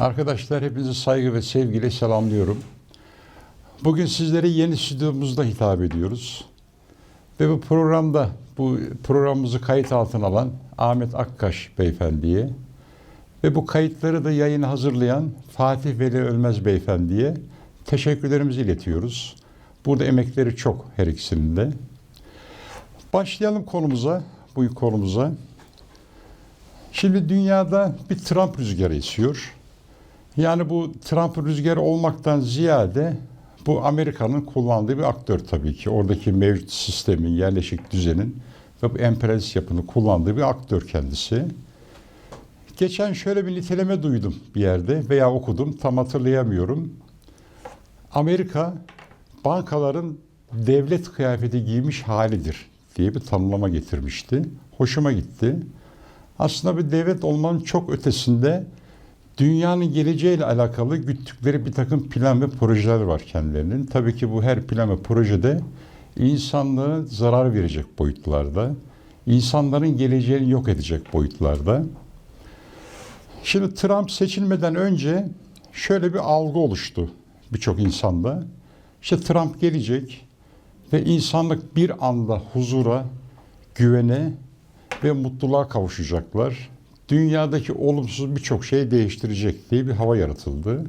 Arkadaşlar hepinizi saygı ve sevgiyle selamlıyorum. Bugün sizlere yeni stüdyomuzda hitap ediyoruz. Ve bu programda bu programımızı kayıt altına alan Ahmet Akkaş beyefendiye ve bu kayıtları da yayına hazırlayan Fatih Veli Ölmez beyefendiye teşekkürlerimizi iletiyoruz. Burada emekleri çok her ikisinin de. Başlayalım konumuza, bu konumuza. Şimdi dünyada bir Trump rüzgarı esiyor. Yani bu Trump rüzgarı olmaktan ziyade bu Amerika'nın kullandığı bir aktör tabii ki. Oradaki mevcut sistemin, yerleşik düzenin ve bu emperyalist yapının kullandığı bir aktör kendisi. Geçen şöyle bir niteleme duydum bir yerde veya okudum tam hatırlayamıyorum. Amerika bankaların devlet kıyafeti giymiş halidir diye bir tanımlama getirmişti. Hoşuma gitti. Aslında bir devlet olmanın çok ötesinde dünyanın geleceğiyle alakalı güttükleri bir takım plan ve projeler var kendilerinin. Tabii ki bu her plan ve projede insanlığı zarar verecek boyutlarda, insanların geleceğini yok edecek boyutlarda. Şimdi Trump seçilmeden önce şöyle bir algı oluştu birçok insanda. İşte Trump gelecek ve insanlık bir anda huzura, güvene ve mutluluğa kavuşacaklar. Dünyadaki olumsuz birçok şey değiştirecek diye bir hava yaratıldı.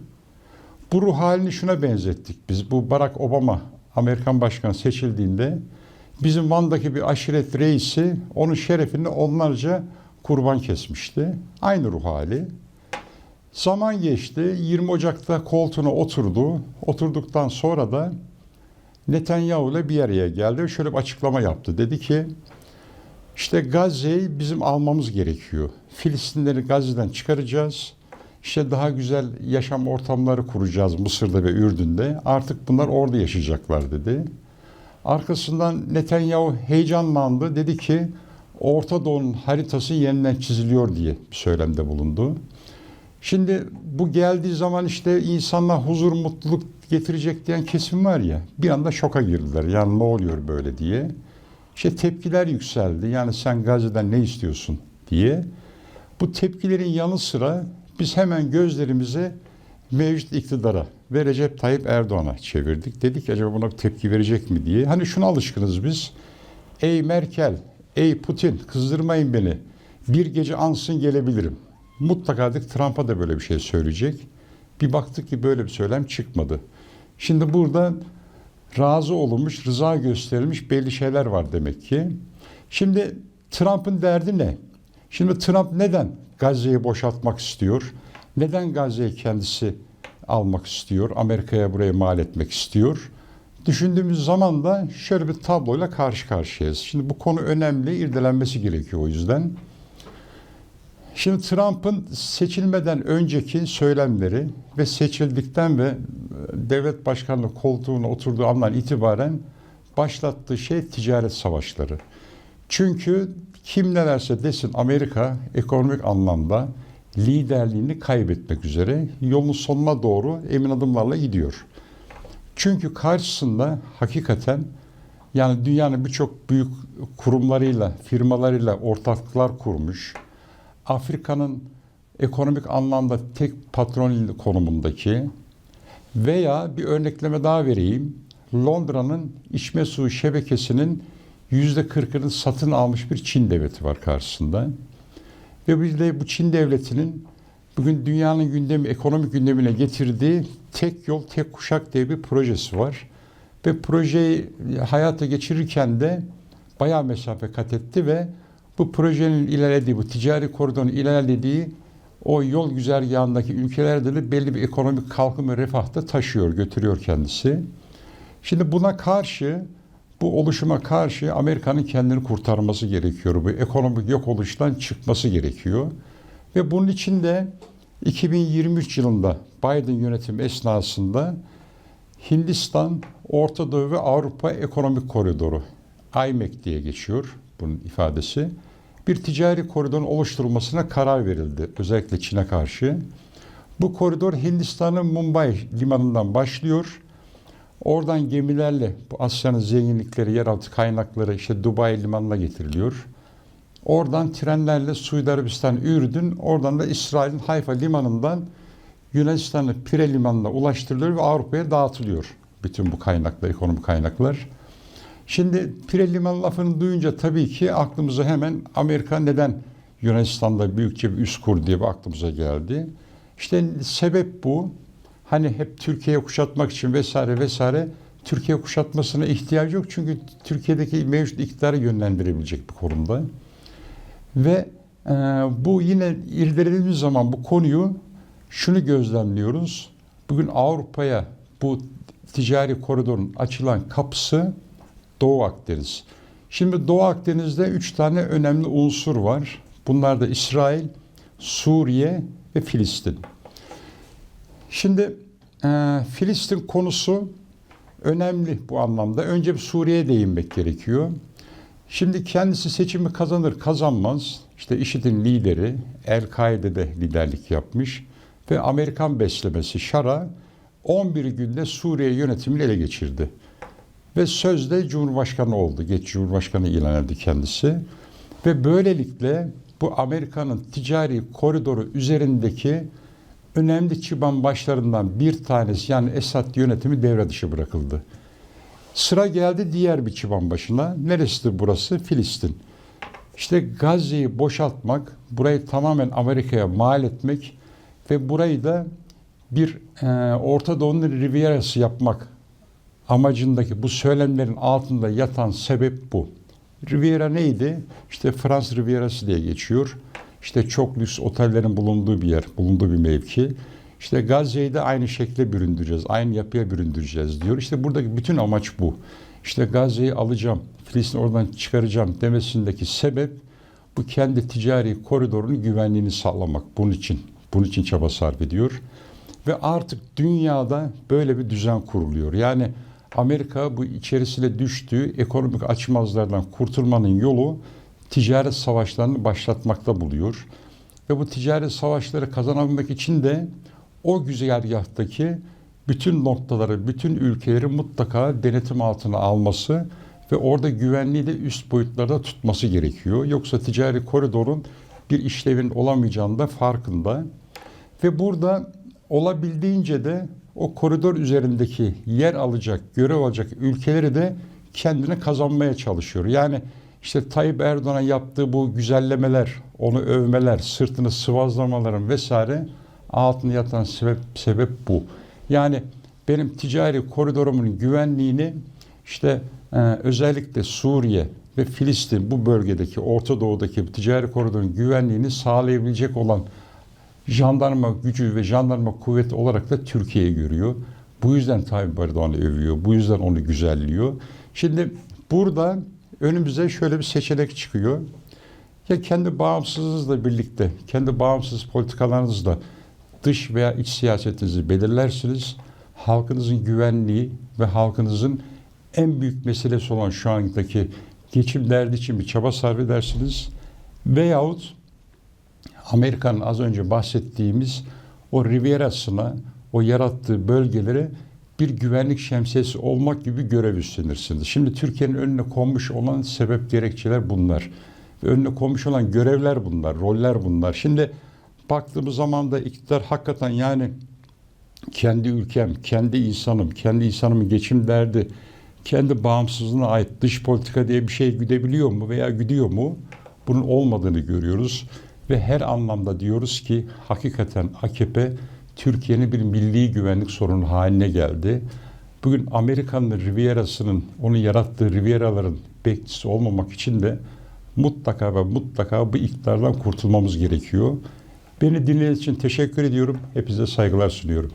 Bu ruh halini şuna benzettik biz. Bu Barack Obama Amerikan başkanı seçildiğinde bizim Van'daki bir aşiret reisi onun şerefine onlarca kurban kesmişti. Aynı ruh hali. Zaman geçti. 20 Ocak'ta koltuğuna oturdu. Oturduktan sonra da Netanyahu ile bir araya geldi ve şöyle bir açıklama yaptı. Dedi ki işte Gazze'yi bizim almamız gerekiyor. Filistinleri Gazze'den çıkaracağız. İşte daha güzel yaşam ortamları kuracağız Mısır'da ve Ürdün'de. Artık bunlar orada yaşayacaklar dedi. Arkasından Netanyahu heyecanlandı. Dedi ki Orta Doğu'nun haritası yeniden çiziliyor diye bir söylemde bulundu. Şimdi bu geldiği zaman işte insanlar huzur, mutluluk getirecek diyen kesim var ya bir anda şoka girdiler. Yani ne oluyor böyle diye. İşte tepkiler yükseldi. Yani sen Gazze'den ne istiyorsun diye. Bu tepkilerin yanı sıra biz hemen gözlerimizi mevcut iktidara ve Recep Tayyip Erdoğan'a çevirdik. Dedik acaba buna tepki verecek mi diye. Hani şuna alışkınız biz. Ey Merkel, ey Putin kızdırmayın beni. Bir gece ansın gelebilirim. Mutlaka dedik Trump'a da böyle bir şey söyleyecek. Bir baktık ki böyle bir söylem çıkmadı. Şimdi burada razı olunmuş, rıza gösterilmiş belli şeyler var demek ki. Şimdi Trump'ın derdi ne? Şimdi Trump neden Gazze'yi boşaltmak istiyor? Neden Gazze'yi kendisi almak istiyor? Amerika'ya buraya mal etmek istiyor? Düşündüğümüz zaman da şöyle bir tabloyla karşı karşıyayız. Şimdi bu konu önemli, irdelenmesi gerekiyor o yüzden. Şimdi Trump'ın seçilmeden önceki söylemleri ve seçildikten ve devlet başkanlığı koltuğuna oturduğu andan itibaren başlattığı şey ticaret savaşları. Çünkü kim ne derse desin Amerika ekonomik anlamda liderliğini kaybetmek üzere yolun sonuna doğru emin adımlarla gidiyor. Çünkü karşısında hakikaten yani dünyanın birçok büyük kurumlarıyla, firmalarıyla ortaklıklar kurmuş, Afrika'nın ekonomik anlamda tek patron konumundaki veya bir örnekleme daha vereyim. Londra'nın içme suyu şebekesinin yüzde kırkını satın almış bir Çin devleti var karşısında. Ve bir de bu Çin devletinin bugün dünyanın gündemi, ekonomik gündemine getirdiği tek yol, tek kuşak diye bir projesi var. Ve projeyi hayata geçirirken de bayağı mesafe kat etti ve bu projenin ilerlediği, bu ticari koridorun ilerlediği o yol güzergahındaki ülkelerde de belli bir ekonomik kalkınma ve refah da taşıyor, götürüyor kendisi. Şimdi buna karşı, bu oluşuma karşı Amerika'nın kendini kurtarması gerekiyor. Bu ekonomik yok oluştan çıkması gerekiyor. Ve bunun için de 2023 yılında Biden yönetimi esnasında Hindistan, Orta Doğu ve Avrupa Ekonomik Koridoru, IMEC diye geçiyor bunun ifadesi. Bir ticari koridorun oluşturulmasına karar verildi. Özellikle Çin'e karşı. Bu koridor Hindistan'ın Mumbai limanından başlıyor. Oradan gemilerle bu Asya'nın zenginlikleri, yeraltı kaynakları işte Dubai limanına getiriliyor. Oradan trenlerle Suudi Arabistan, Ürdün, oradan da İsrail'in Hayfa limanından Yunanistan'ın Pire Limanı'na ulaştırılıyor ve Avrupa'ya dağıtılıyor. Bütün bu kaynaklar, ekonomik kaynaklar. Şimdi Pire Limanı lafını duyunca tabii ki aklımıza hemen Amerika neden Yunanistan'da büyükçe bir üs kur diye aklımıza geldi. İşte sebep bu. Hani hep Türkiye'ye kuşatmak için vesaire vesaire Türkiye kuşatmasına ihtiyacı yok. Çünkü Türkiye'deki mevcut iktidarı yönlendirebilecek bir konumda. Ve e, bu yine irdelediğimiz zaman bu konuyu şunu gözlemliyoruz. Bugün Avrupa'ya bu ticari koridorun açılan kapısı Doğu Akdeniz. Şimdi Doğu Akdeniz'de üç tane önemli unsur var. Bunlar da İsrail, Suriye ve Filistin. Şimdi e, Filistin konusu önemli bu anlamda. Önce bir Suriye'ye değinmek gerekiyor. Şimdi kendisi seçimi kazanır kazanmaz. İşte IŞİD'in lideri El-Kaide'de liderlik yapmış ve Amerikan beslemesi Şara 11 günde Suriye yönetimini ele geçirdi. Ve sözde Cumhurbaşkanı oldu. Geç Cumhurbaşkanı ilan edildi kendisi. Ve böylelikle bu Amerika'nın ticari koridoru üzerindeki önemli çıban başlarından bir tanesi yani Esad yönetimi devre dışı bırakıldı. Sıra geldi diğer bir çıban başına. Neresidir burası? Filistin. İşte Gazze'yi boşaltmak, burayı tamamen Amerika'ya mal etmek ve burayı da bir e, Orta Doğu'nun Riviera'sı yapmak amacındaki bu söylemlerin altında yatan sebep bu. Riviera neydi? İşte Frans Riviera'sı diye geçiyor. İşte çok lüks otellerin bulunduğu bir yer, bulunduğu bir mevki. İşte Gazze'yi de aynı şekle büründüreceğiz, aynı yapıya büründüreceğiz diyor. İşte buradaki bütün amaç bu. İşte Gazze'yi alacağım, Filistin'i oradan çıkaracağım demesindeki sebep bu kendi ticari koridorunun güvenliğini sağlamak. Bunun için, bunun için çaba sarf ediyor. Ve artık dünyada böyle bir düzen kuruluyor. Yani Amerika bu içerisine düştüğü ekonomik açmazlardan kurtulmanın yolu ticaret savaşlarını başlatmakta buluyor. Ve bu ticaret savaşları kazanabilmek için de o güzergahtaki bütün noktaları, bütün ülkeleri mutlaka denetim altına alması ve orada güvenliği de üst boyutlarda tutması gerekiyor. Yoksa ticari koridorun bir işlevin olamayacağını da farkında. Ve burada olabildiğince de o koridor üzerindeki yer alacak, görev alacak ülkeleri de kendine kazanmaya çalışıyor. Yani işte Tayyip Erdoğan'a yaptığı bu güzellemeler, onu övmeler, sırtını sıvazlamaların vesaire altında yatan sebep, sebep bu. Yani benim ticari koridorumun güvenliğini işte e, özellikle Suriye ve Filistin bu bölgedeki Orta Doğu'daki ticari koridorun güvenliğini sağlayabilecek olan jandarma gücü ve jandarma kuvveti olarak da Türkiye'yi görüyor. Bu yüzden Tayyip Erdoğan'ı övüyor. Bu yüzden onu güzelliyor. Şimdi burada önümüze şöyle bir seçenek çıkıyor. Ya kendi bağımsızlığınızla birlikte, kendi bağımsız politikalarınızla dış veya iç siyasetinizi belirlersiniz. Halkınızın güvenliği ve halkınızın en büyük meselesi olan şu andaki geçim derdi için bir çaba sarf edersiniz. Veyahut Amerika'nın az önce bahsettiğimiz o Riviera'sına, o yarattığı bölgelere bir güvenlik şemsiyesi olmak gibi görev üstlenirsiniz. Şimdi Türkiye'nin önüne konmuş olan sebep gerekçeler bunlar. Ve önüne konmuş olan görevler bunlar, roller bunlar. Şimdi baktığımız zaman da iktidar hakikaten yani kendi ülkem, kendi insanım, kendi insanımın geçim derdi, kendi bağımsızlığına ait dış politika diye bir şey güdebiliyor mu veya güdüyor mu? Bunun olmadığını görüyoruz ve her anlamda diyoruz ki hakikaten AKP Türkiye'nin bir milli güvenlik sorunu haline geldi. Bugün Amerika'nın Riviera'sının, onun yarattığı Riviera'ların bekçisi olmamak için de mutlaka ve mutlaka bu iktidardan kurtulmamız gerekiyor. Beni dinlediğiniz için teşekkür ediyorum. Hepinize saygılar sunuyorum.